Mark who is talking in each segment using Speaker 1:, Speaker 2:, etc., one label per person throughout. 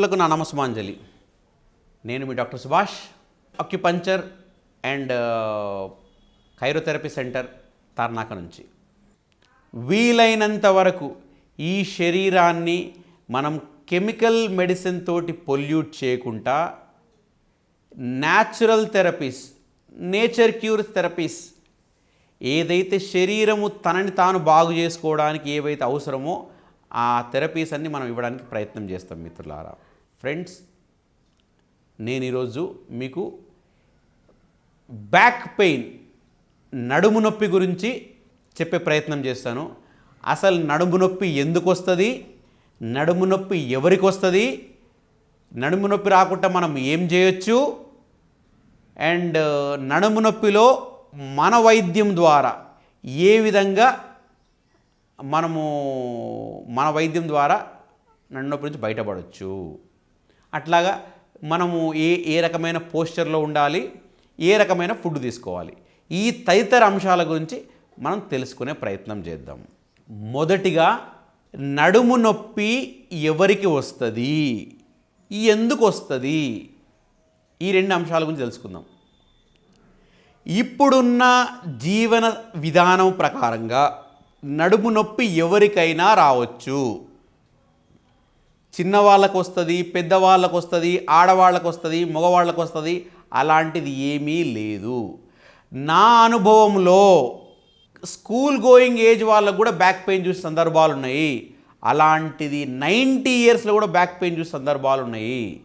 Speaker 1: మిత్రులకు నా నమస్మాంజలి నేను మీ doctor Subhash acupuncture and chirotherapy centre Tarnaka నుంచి. వీలైనంత వరకు ఈ శరీరాన్ని మనం కెమికల్ మెడిసిన్ తోటి పొల్యూట్ చేయకుండా natural therapies nature cure therapies ఏదైతే శరీరము తనని తాను బాగు చేసుకోవడానికి ఏవైతే అవసరమో ఆ థెరపీస్ అన్ని మనం ఇవ్వడానికి ప్రయత్నం చేస్తాం మిత్రులారా. ఫ్రెండ్స్ నేను ఈరోజు మీకు బ్యాక్ పెయిన్ నడుము నొప్పి గురించి చెప్పే ప్రయత్నం చేస్తాను. అసలు నడుము నొప్పి ఎందుకు వస్తుంది? నడుము నొప్పి ఎవరికి వస్తుంది? నడుము నొప్పి రాకుండా మనం ఏం చేయొచ్చు? అండ్ నడుము నొప్పిలో మన వైద్యం ద్వారా ఏ విధంగా మనము మన వైద్యం ద్వారా నడుము నొప్పి నుంచి బయటపడవచ్చు అట్లాగా మనము ఏ ఏ రకమైన పోస్చర్లో ఉండాలి ఏ రకమైన ఫుడ్ తీసుకోవాలి. ఈ తదితర అంశాల గురించి మనం తెలుసుకునే ప్రయత్నం చేద్దాం. మొదటిగా నడుము నొప్పి ఎవరికి వస్తుంది? ఎందుకు వస్తుంది? ఈ రెండు అంశాల గురించి తెలుసుకుందాం. ఇప్పుడున్న జీవన విధానం ప్రకారంగా నడుము నొప్పి ఎవరికైనా రావచ్చు. చిన్నవాళ్ళకు వస్తుంది పెద్దవాళ్ళకు వస్తుంది ఆడవాళ్ళకు వస్తుంది మగవాళ్ళకు వస్తుంది అలాంటిది ఏమీ లేదు. నా అనుభవంలో స్కూల్ గోయింగ్ ఏజ్ వాళ్ళకు కూడా బ్యాక్ పెయిన్ చూసే సందర్భాలు ఉన్నాయి. అలాంటిది నైంటీ ఇయర్స్లో కూడా బ్యాక్ పెయిన్ చూసే సందర్భాలు ఉన్నాయి.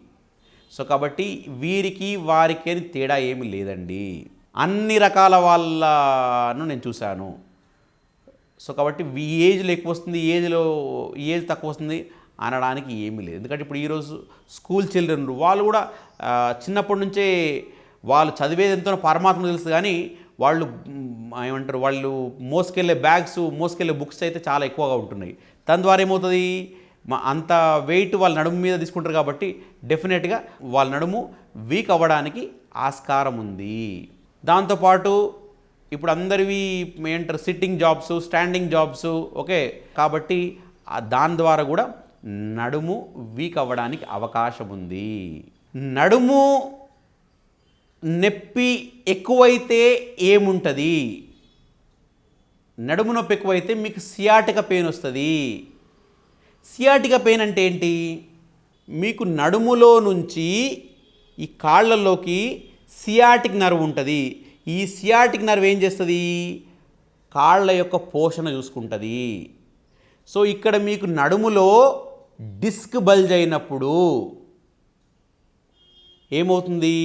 Speaker 1: సో కాబట్టి వీరికి వారికి అని తేడా ఏమీ లేదండి. అన్ని రకాల వాళ్ళను నేను చూశాను. సో కాబట్టి ఈ ఏజ్లో ఎక్కువ వస్తుంది ఏజ్లో ఏజ్ తక్కువ వస్తుంది. అనడానికి ఏమీ లేదు. ఎందుకంటే ఇప్పుడు ఈరోజు స్కూల్ చిల్డ్రన్ వాళ్ళు కూడా చిన్నప్పటి నుంచే వాళ్ళు చదివేది ఎంతో పరమాత్మ తెలుసు కానీ వాళ్ళు ఏమంటారు వాళ్ళు మోసుకెళ్ళే బ్యాగ్స్ మోసుకెళ్ళే బుక్స్ అయితే చాలా ఎక్కువగా ఉంటున్నాయి. దాని ద్వారా ఏమవుతుంది? మా అంత వెయిట్ వాళ్ళ నడుము మీద తీసుకుంటారు కాబట్టి డెఫినెట్గా వాళ్ళ నడుము వీక్ అవ్వడానికి ఆస్కారం ఉంది. దాంతోపాటు ఇప్పుడు అందరివి ఏంటారు sitting jobs standing jobs okay కాబట్టి దాని ద్వారా కూడా నడుము వీక్ అవ్వడానికి అవకాశం ఉంది నడుము నొప్పి ఎక్కువైతే ఏముంటుంది? నడుము నొప్పి ఎక్కువైతే మీకు సియాటిక పెయిన్ వస్తుంది. సియాటిక పెయిన్ అంటే ఏంటి? మీకు నడుములో నుంచి ఈ కాళ్ళల్లోకి సియాటిక్ నర్వ్ ఉంటుంది. ఈ సియాటిక్ నర్వ్ ఏం చేస్తుంది? కాళ్ళ యొక్క పోషణ చూసుకుంటుంది. సో ఇక్కడ మీకు నడుములో డిస్క్ బల్జ్ అయినప్పుడు ఏమవుతుంది?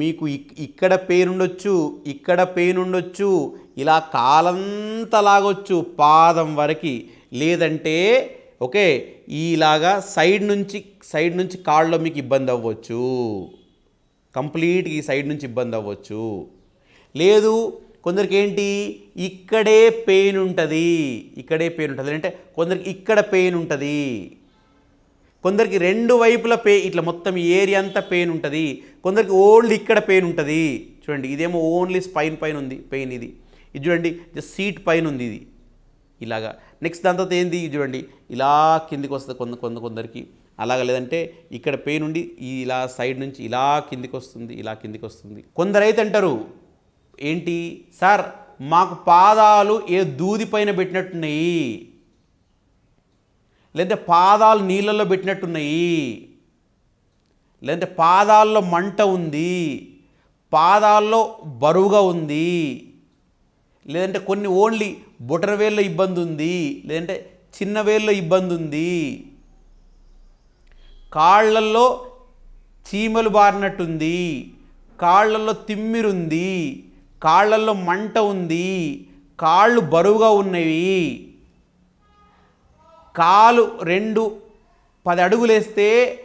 Speaker 1: మీకు ఇక్కడ పెయిన్ ఉండొచ్చు ఇక్కడ పెయిన్ ఉండొచ్చు ఇలా కాలంతా లాగొచ్చు పాదం వరకు. లేదంటే ఓకే ఇలాగా సైడ్ నుంచి సైడ్ నుంచి కాళ్ళలో మీకు ఇబ్బంది అవ్వచ్చు కంప్లీట్గా ఈ సైడ్ నుంచి ఇబ్బంది అవ్వచ్చు లేదు కొందరికి ఏంటి? ఇక్కడే పెయిన్ ఉంటుంది. ఇక్కడే పెయిన్ ఉంటుంది. అంటే కొందరికి ఇక్కడ పెయిన్ ఉంటుంది. కొందరికి రెండు వైపుల పే ఇట్లా మొత్తం ఈ ఏరియా అంతా పెయిన్ ఉంటుంది. కొందరికి ఓన్లీ ఇక్కడ పెయిన్ ఉంటుంది. చూడండి ఇదేమో ఓన్లీ స్పైన్ పైన ఉంది పెయిన్ ఇది. ఇది చూడండి జస్ట్ సీట్ పైన ఉంది ఇది. ఇలాగా. నెక్స్ట్ దాని తర్వాత ఏంది? ఇది చూడండి ఇలా కిందికి వస్తుంది కొంత కొంత కొందరికి. అలాగా లేదంటే ఇక్కడ పెయిన్ ఉండి ఇలా సైడ్ నుంచి ఇలా కిందికి వస్తుంది ఇలా కిందికి వస్తుంది. కొందరైతే అంటారు ఏంటి? సార్ మాకు పాదాలు ఏ దూది పైన పెట్టినట్టున్నాయి? లేదంటే పాదాలు నీళ్ళల్లో పెట్టినట్టున్నాయి? లేదంటే పాదాల్లో మంట ఉంది? పాదాల్లో బరువుగా ఉంది? లేదంటే కొన్ని ఓన్లీ బొటనవేల్లో ఇబ్బంది ఉంది? లేదంటే చిన్న వేల్లో ఇబ్బంది ఉంది? కాళ్ళల్లో చీమలు బారినట్టుంది? కాళ్ళల్లో తిమ్మిరుంది? కాళ్ళల్లో మంట ఉంది కాళ్ళు బరువుగా ఉన్నవి. కాలు రెండు పది అడుగులేస్తే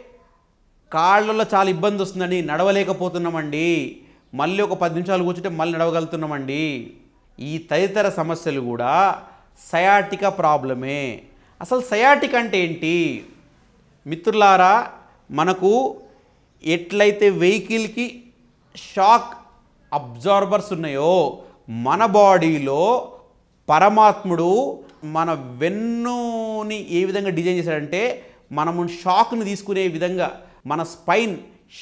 Speaker 1: కాళ్ళలో చాలా ఇబ్బంది వస్తుందండి నడవలేకపోతున్నామండి. మళ్ళీ ఒక పది నిమిషాలు కూర్చుంటే మళ్ళీ నడవగలుగుతున్నామండి. ఈ తదితర సమస్యలు కూడా సయాటిక ప్రాబ్లమే. అసలు సయాటిక్ అంటే ఏంటి? మిత్రులారా మనకు ఎట్లయితే వెహికల్కి షాక్ అబ్జార్బర్స్ ఉన్నాయో మన బాడీలో పరమాత్ముడు మన వెన్నుని ఏ విధంగా డిజైన్ చేశాడంటే మనము షాక్ని తీసుకునే విధంగా మన స్పైన్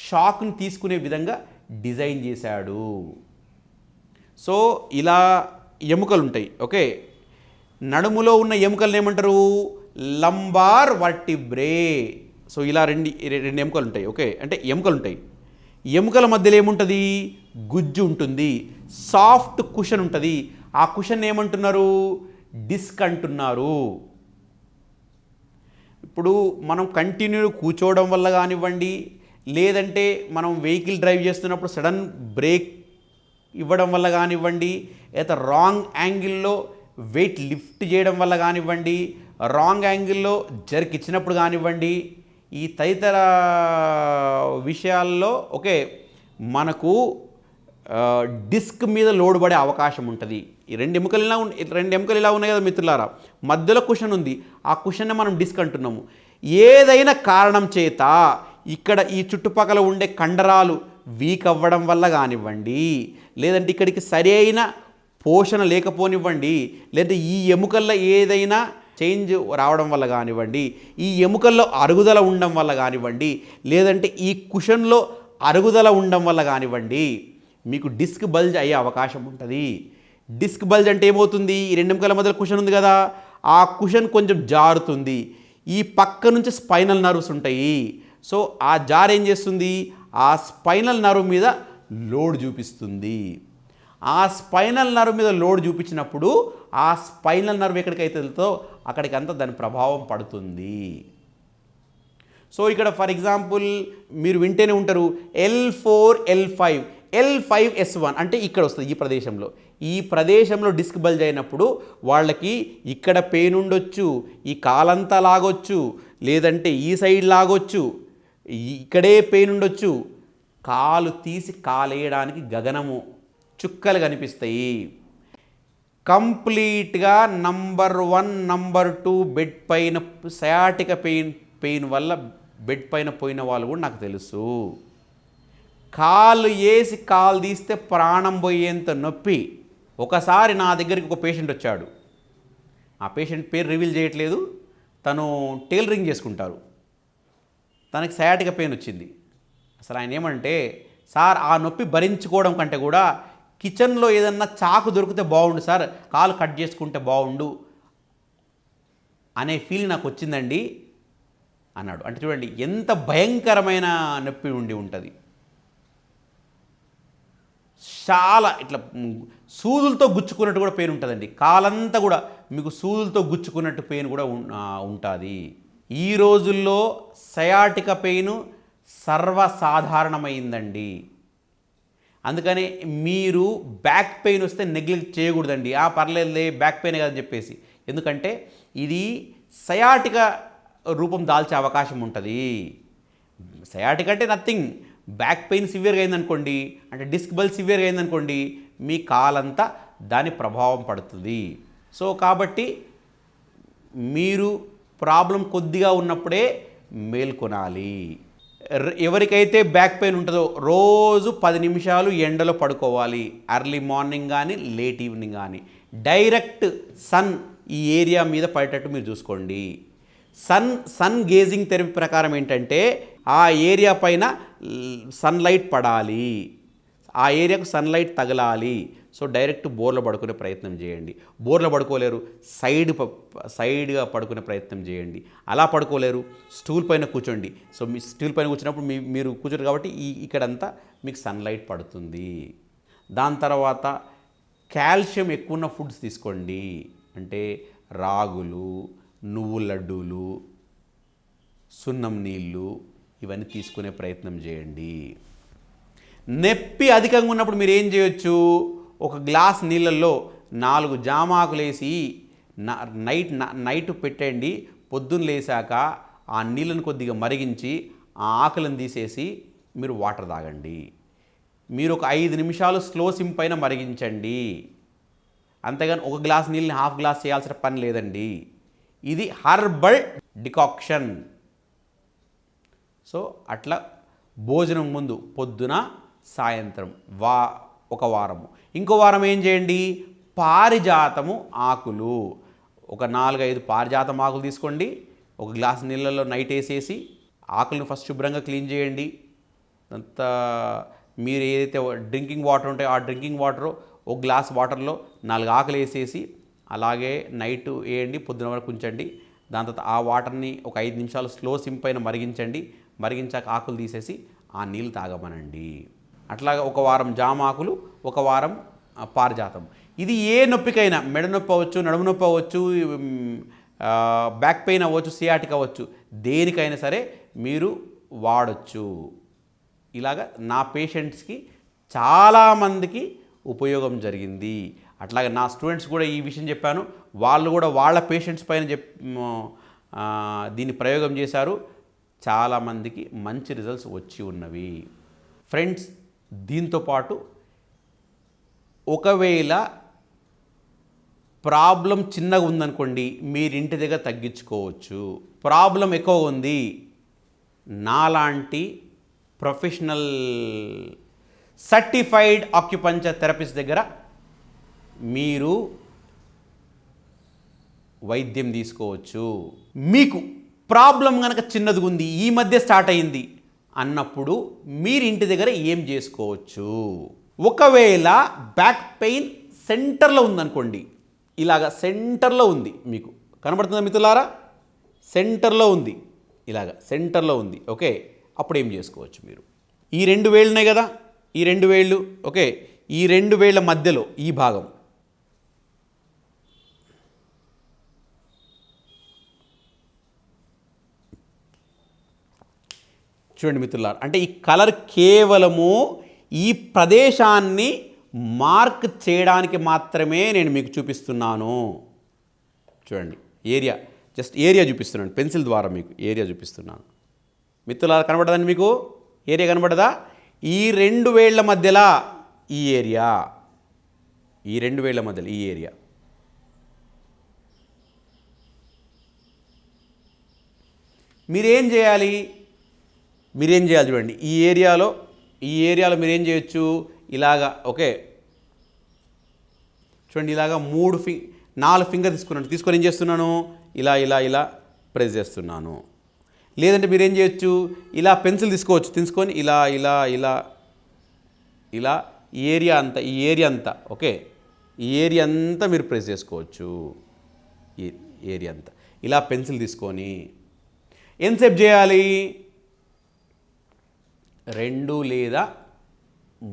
Speaker 1: షాక్ని తీసుకునే విధంగా డిజైన్ చేశాడు. సో ఇలా ఎముకలు ఉంటాయి ఓకే? నడుములో ఉన్న ఎముకలను ఏమంటారు? లంబార్ వర్టిబ్రే సో ఇలా రెండు రెండు ఎముకలు ఉంటాయి ఓకే? అంటే ఎముకలు ఉంటాయి ఎముకల మధ్యలో ఏముంటుంది? గుజ్జు ఉంటుంది. సాఫ్ట్ కుషన్ ఉంటుంది. ఆ కుషన్ ఏమంటున్నారు? డిస్క్ అంటున్నారు. ఇప్పుడు మనం కంటిన్యూ కూర్చోవడం వల్ల కానివ్వండి లేదంటే మనం వెహికల్ డ్రైవ్ చేస్తున్నప్పుడు సడన్ బ్రేక్ ఇవ్వడం వల్ల కానివ్వండి లేదా రాంగ్ యాంగిల్లో వెయిట్ లిఫ్ట్ చేయడం వల్ల కానివ్వండి రాంగ్ యాంగిల్లో జర్క్ ఇచ్చినప్పుడు కానివ్వండి ఈ తదితర విషయాల్లో ఓకే మనకు డిస్క్ మీద లోడ్ పడే అవకాశం ఉంటుంది. ఈ రెండు ఎముకలు ఇలా రెండు ఎముకలు ఇలా ఉన్నాయి కదా మిత్రులారా? మధ్యలో కుషన్ ఉంది. ఆ కుషన్ని మనం డిస్క్ అంటున్నాము. ఏదైనా కారణం చేత ఇక్కడ ఈ చుట్టుపక్కల ఉండే కండరాలు వీక్ అవ్వడం వల్ల కానివ్వండి లేదంటే ఇక్కడికి సరైన పోషణ లేకపోనివ్వండి లేదంటే ఈ ఎముకల్లో ఏదైనా చేంజ్ రావడం వల్ల కానివ్వండి ఈ ఎముకల్లో అరుగుదల ఉండడం వల్ల కానివ్వండి లేదంటే ఈ కుషన్లో అరుగుదల ఉండడం వల్ల కానివ్వండి మీకు డిస్క్ బల్జ్ అయ్యే అవకాశం ఉంటుంది. డిస్క్ బల్జ్ అంటే ఏమవుతుంది? ఈ రెండు ఎముకల మధ్యలో కుషన్ ఉంది కదా ఆ కుషన్ కొంచెం జారుతుంది. ఈ పక్క నుంచి స్పైనల్ నర్వ్స్ ఉంటాయి. సో ఆ జార్ ఏం చేస్తుంది? ఆ స్పైనల్ నర్వ్ మీద లోడ్ చూపిస్తుంది. ఆ స్పైనల్ నర్వ్ మీద లోడ్ చూపించినప్పుడు ఆ స్పైనల్ నర్వ్ ఎక్కడికైతే వెళ్తుందో అక్కడికంతా దాని ప్రభావం పడుతుంది. సో ఇక్కడ ఫర్ ఎగ్జాంపుల్ మీరు వింటేనే ఉంటారు L four L five L five S one అంటే ఇక్కడ వస్తుంది ఈ ప్రదేశంలో. ఈ ప్రదేశంలో డిస్క్ బల్జ్ అయినప్పుడు వాళ్ళకి ఇక్కడ పెయిన్ ఉండొచ్చు ఈ కాలంతా లాగొచ్చు లేదంటే ఈ సైడ్ లాగొచ్చు ఇక్కడే పెయిన్ ఉండొచ్చు కాలు తీసి కాలేయడానికి గగనము. చుక్కలు కనిపిస్తాయి. కంప్లీట్గా number one number two bed పైన సయాటిక పెయిన్ పెయిన్ వల్ల బెడ్ పైన పోయిన వాళ్ళు కూడా నాకు తెలుసు. కాలు వేసి కాలు తీస్తే ప్రాణం పోయేంత నొప్పి. ఒకసారి నా దగ్గరికి ఒక పేషెంట్ వచ్చాడు. ఆ పేషెంట్ పేరు రివీల్ చేయట్లేదు. తను టైలరింగ్ చేసుకుంటారు. తనకి సయాటిక పెయిన్ వచ్చింది. అసలు ఆయన ఏమంటే సార్ ఆ నొప్పి భరించుకోవడం కంటే కూడా కిచెన్లో ఏదన్నా చాకు దొరికితే బాగుండు సార్ కాలు కట్ చేసుకుంటే బాగుండు అనే ఫీల్ నాకు వచ్చిందండి అన్నాడు. అంటే చూడండి ఎంత భయంకరమైన నొప్పి ఉండి ఉంటుంది. చాలా ఇట్లా సూదులతో గుచ్చుకున్నట్టు కూడా పెయిన్ ఉంటుందండి. కాలంతా కూడా మీకు సూదులతో గుచ్చుకున్నట్టు పెయిన్ కూడా ఉంటుంది. ఈ రోజుల్లో సయాటిక పెయిన్ సర్వసాధారణమైందండి. అందుకని మీరు బ్యాక్ పెయిన్ వస్తే నెగ్లెక్ట్ చేయకూడదండి. ఆ పర్లేదులే బ్యాక్ పెయిన్ కదా చెప్పేసి. ఎందుకంటే ఇది సయాటిక రూపం దాల్చే అవకాశం ఉంటుంది. సయాటిక్ అంటే నథింగ్ బ్యాక్ పెయిన్ సివియర్గా అయిందనుకోండి అంటే డిస్క్ బల్ సివియర్గా అయిందనుకోండి మీ కాలంతా దాని ప్రభావం పడుతుంది. సో కాబట్టి మీరు ప్రాబ్లం కొద్దిగా ఉన్నప్పుడే మేల్కొనాలి. ఎవరికైతే బ్యాక్ పెయిన్ ఉంటుందో రోజు పది నిమిషాలు ఎండలో పడుకోవాలి. అర్లీ మార్నింగ్ కానీ లేట్ ఈవినింగ్ కానీ డైరెక్ట్ సన్ ఈ ఏరియా మీద పడేటట్టు మీరు చూసుకోండి. సన్ సన్ గేజింగ్ థెరపీ ప్రకారం ఏంటంటే ఆ ఏరియా పైన సన్లైట్ పడాలి. ఆ ఏరియాకు సన్లైట్ తగలాలి. సో డైరెక్ట్ బోర్లో పడుకునే ప్రయత్నం చేయండి. బోర్లో పడుకోలేరు సైడ్ సైడ్గా పడుకునే ప్రయత్నం చేయండి. అలా పడుకోలేరు స్టూల్ పైన కూర్చోండి. సో మీ స్టూల్ పైన కూర్చున్నప్పుడు మీ మీరు కూర్చోరు కాబట్టి ఈ ఇక్కడంతా మీకు సన్లైట్ పడుతుంది. దాని తర్వాత కాల్షియం ఎక్కువ ఉన్న ఫుడ్స్ తీసుకోండి. అంటే రాగులు నువ్వు లడ్డూలు సున్నం నీళ్ళు ఇవన్నీ తీసుకునే ప్రయత్నం చేయండి. నొప్పి అధికంగా ఉన్నప్పుడు మీరు ఏం చేయొచ్చు? ఒక గ్లాస్ నీళ్ళల్లో నాలుగు జామాకులు వేసి నైట్ నైట్ పెట్టండి పొద్దున్న లేసాక ఆ నీళ్ళను కొద్దిగా మరిగించి ఆ ఆకులను తీసేసి మీరు వాటర్ తాగండి. మీరు ఒక ఐదు నిమిషాలు స్లో సిమ్ పైన మరిగించండి. అంతేగాని ఒక గ్లాస్ నీళ్ళని హాఫ్ గ్లాస్ చేయాల్సిన పని లేదండి. ఇది హర్బల్ డికాక్షన్. సో అట్లా భోజనం ముందు పొద్దున సాయంత్రం వా ఒక వారము. ఇంకో వారం ఏం చేయండి? పారిజాతము ఆకులు. ఒక నాలుగైదు పారిజాతం ఆకులు తీసుకోండి. ఒక గ్లాస్ నీళ్ళలో నైట్ వేసేసి ఆకులను ఫస్ట్ శుభ్రంగా క్లీన్ చేయండి. అంతా మీరు ఏదైతే డ్రింకింగ్ వాటర్ ఉంటాయో ఆ డ్రింకింగ్ వాటర్ ఒక గ్లాస్ వాటర్లో నాలుగు ఆకులు వేసేసి అలాగే నైట్ వేయండి పొద్దున వరకు ఉంచండి. దాని తర్వాత ఆ వాటర్ని ఒక ఐదు నిమిషాలు స్లో సిమ్ పైన మరిగించండి. మరిగించాక ఆకులు తీసేసి ఆ నీళ్ళు తాగమనండి. అట్లాగా ఒక వారం జామాకులు ఒక వారం పారిజాతం. ఇది ఏ నొప్పికైనా మెడ నొప్పి అవ్వచ్చు నడుము నొప్పి అవ్వచ్చు బ్యాక్ పెయిన్ అవ్వచ్చు సియాటిక్ అవ్వచ్చు దేనికైనా సరే మీరు వాడచ్చు. ఇలాగ నా పేషెంట్స్కి చాలామందికి ఉపయోగం జరిగింది. అట్లాగే నా స్టూడెంట్స్ కూడా ఈ విషయం చెప్పాను. వాళ్ళు కూడా వాళ్ళ పేషెంట్స్ పైన చెప్ దీన్ని ప్రయోగం చేశారు. చాలామందికి మంచి రిజల్ట్స్ వచ్చి ఉన్నవి. ఫ్రెండ్స్ దీంతోపాటు ఒకవేళ ప్రాబ్లం చిన్నగా ఉందనుకోండి మీరు ఇంటి దగ్గర తగ్గించుకోవచ్చు. ప్రాబ్లం ఎక్కువ ఉంది నాలాంటి ప్రొఫెషనల్ సర్టిఫైడ్ ఆక్యుపంచర్ థెరపిస్ట్ దగ్గర మీరు వైద్యం తీసుకోవచ్చు. మీకు ప్రాబ్లం కనుక చిన్నది ఉంది ఈ మధ్య స్టార్ట్ అయింది అన్నప్పుడు మీరు ఇంటి దగ్గర ఏం చేసుకోవచ్చు? ఒకవేళ బ్యాక్ పెయిన్ సెంటర్లో ఉందనుకోండి. ఇలాగ సెంటర్లో ఉంది మీకు. కనబడుతుందా మిత్రులారా? సెంటర్లో ఉంది. ఇలాగ సెంటర్లో ఉంది. ఓకే. అప్పుడు ఏం చేసుకోవచ్చు మీరు? ఈ రెండు వేళ్ళున్నాయి కదా. ఈ రెండు వేళ్ళు. ఓకే. ఈ రెండు వేళ్ళ మధ్యలో ఈ భాగం. చూడండి మిత్రులారు అంటే ఈ కలర్ కేవలము ఈ ప్రదేశాన్ని మార్క్ చేయడానికి మాత్రమే నేను మీకు చూపిస్తున్నాను. చూడండి ఏరియా జస్ట్ ఏరియా చూపిస్తున్నాను పెన్సిల్ ద్వారా మీకు ఏరియా చూపిస్తున్నాను. మిత్రులారు కనబడదండి మీకు? ఏరియా కనబడదా? ఈ రెండు వేళ్ళ మధ్యలో ఈ ఏరియా ఈ రెండు వేళ్ళ మధ్యలో ఈ ఏరియా. మీరేం చేయాలి? మీరేం చేయాలి చూడండి. ఈ ఏరియాలో ఈ ఏరియాలో మీరేం చేయొచ్చు? ఇలాగా ఓకే. చూడండి ఇలాగా మూడు ఫి నాలుగు ఫింగర్ తీసుకున్నాను. తీసుకొని ఏం చేస్తున్నాను? ఇలా ఇలా ఇలా ప్రెస్ చేస్తున్నాను. లేదంటే మీరేం చేయొచ్చు? ఇలా పెన్సిల్ తీసుకోవచ్చు. తీసుకొని ఇలా ఇలా ఇలా ఇలా ఈ ఏరియా అంతా ఈ ఏరియా అంతా ఓకే. ఈ ఏరియా అంతా మీరు ప్రెస్ చేసుకోవచ్చు. ఈ ఏరియా అంతా. ఇలా పెన్సిల్ తీసుకొని. ఎంతసేపు చేయాలి? రెండు లేదా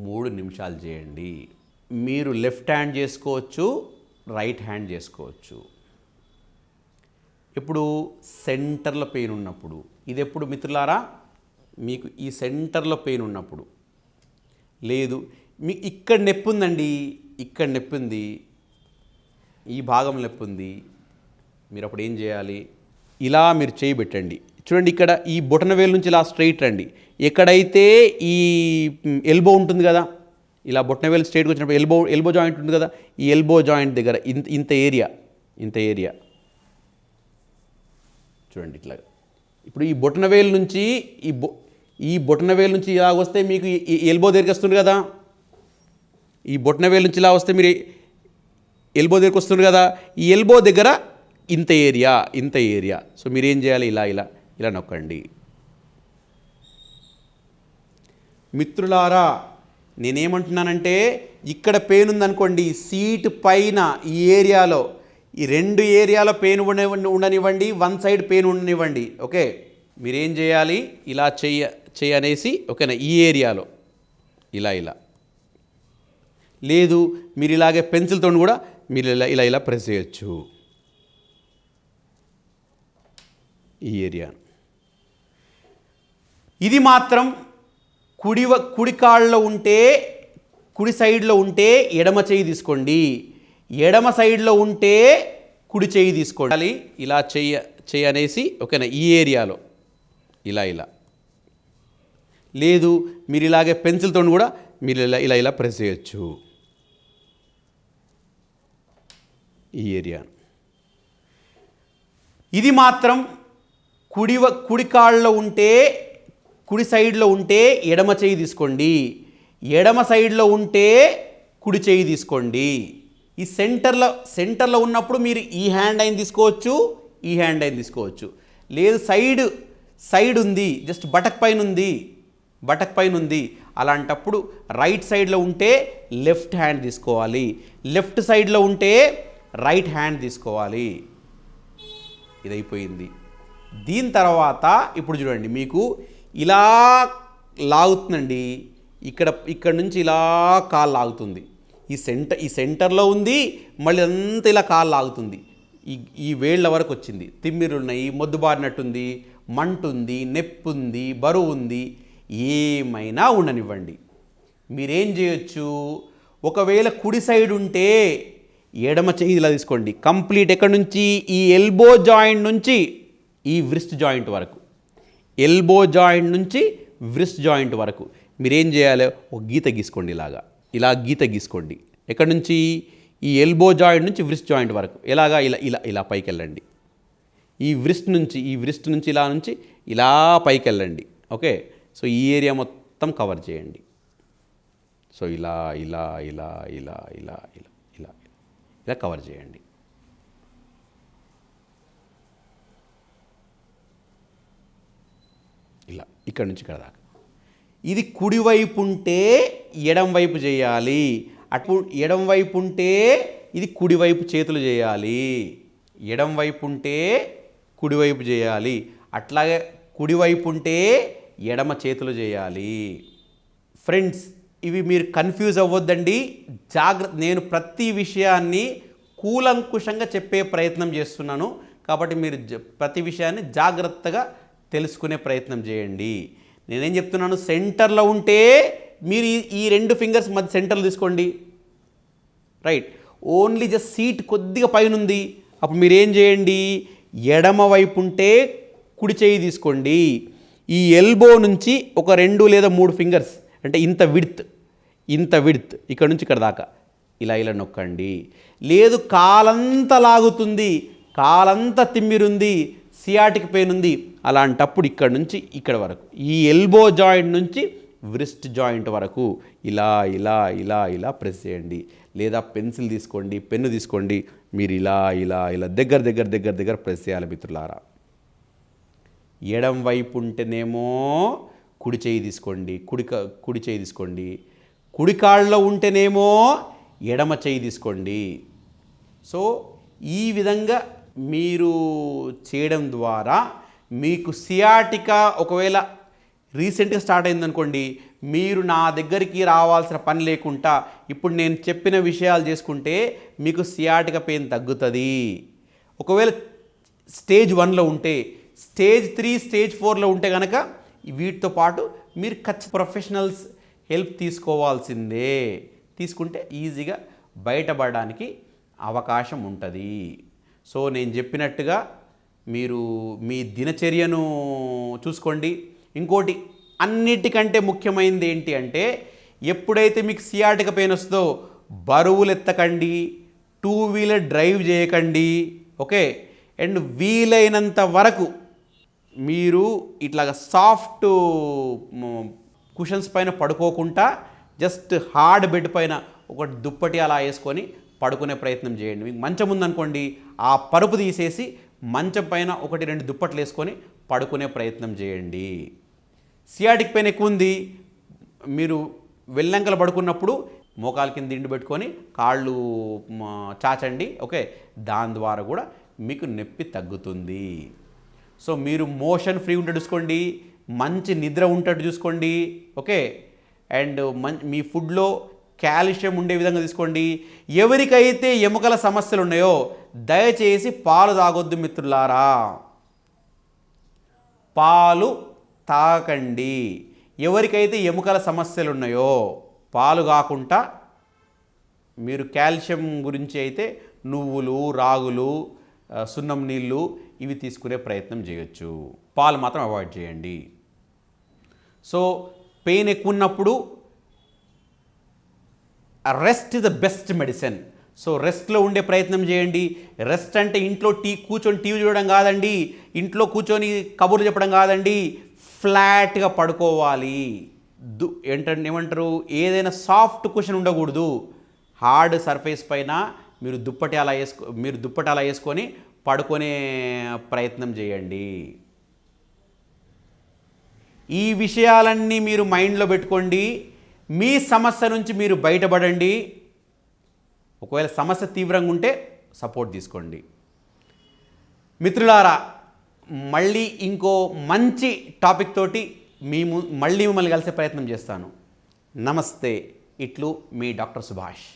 Speaker 1: మూడు నిమిషాలు చేయండి. మీరు లెఫ్ట్ హ్యాండ్ చేసుకోవచ్చు రైట్ హ్యాండ్ చేసుకోవచ్చు. ఇప్పుడు సెంటర్లో పెయిన్ ఉన్నప్పుడు ఇది ఎప్పుడు మిత్రులారా? మీకు ఈ సెంటర్లో పెయిన్ ఉన్నప్పుడు. లేదు మీ ఇక్కడ నొప్పి ఉందండి ఇక్కడ నొప్పి ఉంది ఈ భాగం నొప్పి ఉంది మీరు అప్పుడు ఏం చేయాలి? ఇలా మీరు చేయి పెట్టండి. చూడండి ఇక్కడ ఈ బొటన వేలు నుంచి ఇలా స్ట్రైట్ రండి. ఎక్కడైతే ఈ ఎల్బో ఉంటుంది కదా ఇలా బొట్నవేల్ స్టేట్కి వచ్చినప్పుడు ఎల్బో ఎల్బో జాయింట్ ఉంటుంది కదా ఈ ఎల్బో జాయింట్ దగ్గర ఇంత ఇంత ఏరియా ఇంత ఏరియా. చూడండి ఇట్లా. ఇప్పుడు ఈ బొటనవేలు నుంచి ఈ బొ ఈ బొటనవేలు నుంచి ఇలా వస్తే మీకు ఈ- ఎల్బో దగ్గరికి వస్తుంది కదా. ఈ బొటనవేలు నుంచి ఇలా వస్తే మీరు ఎల్బో దగ్గరికి వస్తుంది కదా. ఈ ఎల్బో దగ్గర ఇంత ఏరియా ఇంత ఏరియా. సో మీరు ఏం చేయాలి? ఇలా ఇలా ఇలా నొక్కండి. మిత్రులారా నేనేమంటున్నానంటే ఇక్కడ పెయిన్ ఉందనుకోండి సీట్ పైన ఈ ఏరియాలో ఈ రెండు ఏరియాలో పెయిన్ ఉండనివ్వండి ఉండనివ్వండి వన్ సైడ్ పెయిన్ ఉండనివ్వండి ఓకే? మీరేం చేయాలి? ఇలా చెయ్య చేయనేసి ఓకేనా? ఈ ఏరియాలో. ఇలా ఇలా. లేదు మీరు ఇలాగే పెన్సిల్తో కూడా మీరు ఇలా ఇలా ఇలా ప్రెస్ చేయొచ్చు. ఈ ఏరియా. ఇది మాత్రం కుడివ కుడికాళ్ళలో కుడి కాళ్ళలో ఉంటే కుడి సైడ్లో ఉంటే ఎడమ చేయి తీసుకోండి. ఎడమ సైడ్లో ఉంటే కుడి చేయి తీసుకోండి. ఇలా చెయ్య చెయ్యి అనేసి ఓకేనా ఈ ఏరియాలో. ఇలా ఇలా. లేదు మీరు ఇలాగే పెన్సిల్తో కూడా మీరు ఇలా ఇలా ఇలా ప్రెస్ చేయొచ్చు. ఈ ఏరియా. ఇది మాత్రం కుడి కుడికాళ్ళలో కుడి కాళ్ళలో ఉంటే కుడి సైడ్లో ఉంటే ఎడమ చేయి తీసుకోండి. ఎడమ సైడ్లో ఉంటే కుడి చేయి తీసుకోండి. ఈ సెంటర్లో సెంటర్లో ఉన్నప్పుడు మీరు ఈ హ్యాండ్ అయిన తీసుకోవచ్చు ఈ హ్యాండ్ అయిన తీసుకోవచ్చు. లేదు సైడ్ సైడ్ ఉంది జస్ట్ బటక్ పైన ఉంది బటక్ పైన ఉంది. అలాంటప్పుడు రైట్ సైడ్లో ఉంటే లెఫ్ట్ హ్యాండ్ తీసుకోవాలి. లెఫ్ట్ సైడ్లో ఉంటే రైట్ హ్యాండ్ తీసుకోవాలి. ఇది అయిపోయింది దీని తర్వాత ఇప్పుడు చూడండి మీకు ఇలా లాగుతుందండి. ఇక్కడ ఇక్కడ నుంచి ఇలా కాలు లాగుతుంది. ఈ సెంటర్ ఈ సెంటర్లో ఉంది మళ్ళీ అంతా ఇలా కాలు లాగుతుంది. ఈ ఈ వేళ్ళ వరకు వచ్చింది. తిమ్మిరులు ఉన్నాయి మొద్దుబారినట్టుంది మంటుంది నెప్పు ఉంది బరువు ఉంది. ఏమైనా ఉండనివ్వండి. మీరేం చేయొచ్చు? ఒకవేళ కుడి సైడ్ ఉంటే ఎడమ చేయి ఇలా తీసుకోండి. కంప్లీట్ ఎక్కడి నుంచి? ఈ ఎల్బో జాయింట్ నుంచి ఈ వ్రిస్ట్ జాయింట్ వరకు. ఎల్బో జాయింట్ నుంచి వ్రిస్ట్ జాయింట్ వరకు. మీరేం చేయాలి? ఒక గీత గీసుకోండి ఇలాగా. ఇలా గీత గీసుకోండి. ఎక్కడి నుంచి? ఈ ఎల్బో జాయింట్ నుంచి వ్రిస్ట్ జాయింట్ వరకు. ఇలాగా ఇలా ఇలా ఇలా పైకి వెళ్ళండి ఈ వ్రిస్ట్ నుంచి ఈ వ్రిస్ట్ నుంచి ఇలా నుంచి ఇలా పైకి వెళ్ళండి ఓకే? సో ఈ ఏరియా మొత్తం కవర్ చేయండి. సో ఇలా ఇలా ఇలా ఇలా ఇలా ఇలా ఇలా ఇలా కవర్ చేయండి ఇలా ఇక్కడ నుంచి ఇక్కడ దాకా. ఇది కుడివైపు ఉంటే ఎడం వైపు చేయాలి. అటు ఎడం వైపు ఉంటే ఇది కుడివైపు చేతులు చేయాలి. ఎడం వైపు ఉంటే కుడివైపు చేయాలి. అట్లాగే కుడివైపు ఉంటే ఎడమ చేతులు చేయాలి. ఫ్రెండ్స్ ఇవి మీరు కన్ఫ్యూజ్ అవ్వద్దండి. జాగ్రత్త నేను ప్రతి విషయాన్ని కూలంకుషంగా చెప్పే ప్రయత్నం చేస్తున్నాను. కాబట్టి మీరు జ- ప్రతి విషయాన్ని జాగ్రత్తగా తెలుసుకునే ప్రయత్నం చేయండి. నేనేం చెప్తున్నాను? సెంటర్లో ఉంటే మీరు ఈ- ఈ రెండు ఫింగర్స్ మధ్య సెంటర్లో తీసుకోండి. రైట్. ఓన్లీ జస్ట్ సీట్ కొద్దిగా పైన ఉంది అప్పుడు మీరేం చేయండి? ఎడమ వైపు ఉంటే కుడి చేయి తీసుకోండి. ఈ ఎల్బో నుంచి ఒక రెండు లేదా మూడు ఫింగర్స్ అంటే ఇంత విడ్త్ ఇంత విడ్త్ ఇక్కడ నుంచి ఇక్కడ దాకా. ఇలా ఇలా నొక్కండి. లేదు కాలంతా లాగుతుంది. కాలంతా తిమ్మిరుంది. సియాటిక్ పెయిన్ ఉంది. అలాంటప్పుడు ఇక్కడ నుంచి ఇక్కడ వరకు ఈ ఎల్బో జాయింట్ నుంచి వ్రిస్ట్ జాయింట్ వరకు ఇలా ఇలా ఇలా ఇలా ప్రెస్ చేయండి. లేదా పెన్సిల్ తీసుకోండి పెన్ను తీసుకోండి. మీరు ఇలా ఇలా ఇలా దగ్గర దగ్గర దగ్గర దగ్గర ప్రెస్ చేయాలి మిత్రులారా. ఎడం వైపు ఉంటేనేమో కుడి చేయి తీసుకోండి కుడి కుడి చేయి తీసుకోండి. కుడి కాళ్ళలో ఉంటేనేమో ఎడమ చేయి తీసుకోండి. సో ఈ విధంగా మీరు చేయడం ద్వారా మీకు సియాటికా ఒకవేళ రీసెంట్గా స్టార్ట్ అయిందనుకోండి మీరు నా దగ్గరికి రావాల్సిన పని లేకుండా ఇప్పుడు నేను చెప్పిన విషయాలు చేసుకుంటే మీకు సియాటిక పెయిన్ తగ్గుతుంది. ఒకవేళ స్టేజ్ వన్లో ఉంటే స్టేజ్ త్రీ స్టేజ్ ఫోర్లో ఉంటే కనుక వీటితో పాటు మీరు ఖచ్చిత ప్రొఫెషనల్స్ హెల్ప్ తీసుకోవాల్సిందే. తీసుకుంటే ఈజీగా బయటపడడానికి అవకాశం ఉంటుంది. సో నేను చెప్పినట్టుగా మీరు మీ దినచర్యను చూసుకోండి. ఇంకోటి అన్నిటికంటే ముఖ్యమైనది ఏంటి అంటే ఎప్పుడైతే మీకు సియాటిక పెయిన్ వస్తుందో బరువులు ఎత్తకండి టూ వీలర్ డ్రైవ్ చేయకండి ఓకే? అండ్ వీలైనంత వరకు మీరు ఇట్లాగ సాఫ్ట్ కుషన్స్ పైన పడుకోకుండా జస్ట్ హార్డ్ బెడ్ పైన ఒక దుప్పటి అలా వేసుకొని పడుకునే ప్రయత్నం చేయండి. మీకు మంచం ఉందనుకోండి ఆ పరుపు తీసేసి మంచం పైన ఒకటి రెండు దుప్పట్లు వేసుకొని పడుకునే ప్రయత్నం చేయండి. సియాటిక్ పెయిన్ ఎక్కువ ఉంది. మీరు వెల్లంకలు పడుకున్నప్పుడు మోకాలు కింద దిండు పెట్టుకొని కాళ్ళు చాచండి. ఓకే? దాని ద్వారా కూడా మీకు నొప్పి తగ్గుతుంది. సో మీరు మోషన్ ఫ్రీ ఉంటే చూసుకోండి. మంచి నిద్ర ఉంటట్టు చూసుకోండి. ఓకే? అండ్ మం మీ ఫుడ్లో కాల్షియం ఉండే విధంగా తీసుకోండి. ఎవరికైతే ఎముకల సమస్యలు ఉన్నాయో దయచేసి పాలు తాగొద్దు మిత్రులారా. పాలు తాకండి ఎవరికైతే ఎముకల సమస్యలు ఉన్నాయో పాలు కాకుండా మీరు కాల్షియం గురించి అయితే నువ్వులు రాగులు సున్నం నీళ్ళు ఇవి తీసుకునే ప్రయత్నం చేయొచ్చు. పాలు మాత్రం అవాయిడ్ చేయండి. సో పెయిన్ ఎక్కువ ఉన్నప్పుడు rest is the best medicine so రెస్ట్లో ఉండే ప్రయత్నం చేయండి. రెస్ట్ అంటే ఇంట్లో టీ కూర్చొని టీవీ చూడడం కాదండి. ఇంట్లో కూర్చొని కబుర్లు చెప్పడం కాదండి. ఫ్లాట్గా పడుకోవాలి. దు ఏంటంటే ఏమంటారు? ఏదైనా సాఫ్ట్ క్వశ్చన్ ఉండకూడదు. హార్డ్ సర్ఫేస్ పైన మీరు దుప్పటి అలా వేసుకో మీరు దుప్పటి అలా వేసుకొని పడుకునే ప్రయత్నం చేయండి. ఈ విషయాలన్నీ మీరు మైండ్లో పెట్టుకోండి. మీ సమస్య నుంచి మీరు బయటపడండి. ఒకవేళ సమస్య తీవ్రంగా ఉంటే సపోర్ట్ తీసుకోండి. మిత్రులారా మళ్ళీ ఇంకో మంచి టాపిక్ తోటి మేము మళ్ళీ మిమ్మల్ని కలిసే ప్రయత్నం చేస్తాను. నమస్తే ఇట్లు మీ డాక్టర్ సుభాష్.